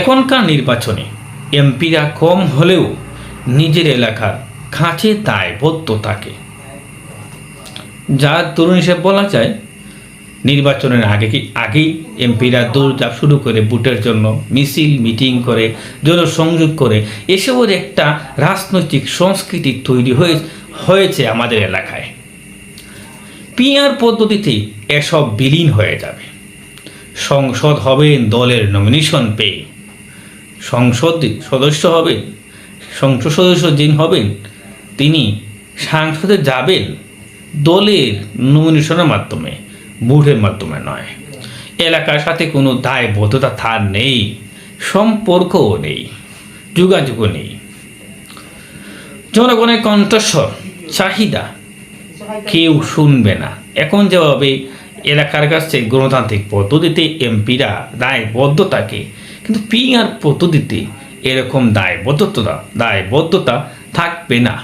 এখনকার নির্বাচনে এমপিরা কম হলেও নিজের এলাকার খাঁচে দায়বদ্ধ থাকে। যার তরুণ হিসেবে বলা যায়, নির্বাচনের আগে কি আগেই এমপিরা দৌড়ঝাঁপ শুরু করে ভোটের জন্য মিছিল, মিটিং করে, জনসংযোগ করে, এসবের একটা রাজনৈতিক সংস্কৃতি তৈরি হয়ে, হয়েছে আমাদের এলাকায়। পিআর পদ্ধতিতে এসব বিলীন হয়ে যাবে। সংসদ হবেন দলের নমিনেশন পেয়ে। সংসদ সদস্য হবেন, সংসদ সদস্য যিনি হবেন, তিনি সাংসদে যাবেন দলের নমিনেশনের মাধ্যমে ভোটের মাধ্যমে নয়। এলাকার সাথে কোনো দায়বদ্ধতা তার নেই, সম্পর্কও নেই, যোগাযোগও নেই। জনগণের কণ্ঠস্বর, চাহিদা কেউ শুনবে না। এখন যেভাবে এলাকার কাছে গণতান্ত্রিক পদ্ধতিতে এমপিরা দায়বদ্ধ থাকে কিন্তু পিআর পদ্ধতিতে এরকম দায়বদ্ধতা দায়বদ্ধতা থাকবে না।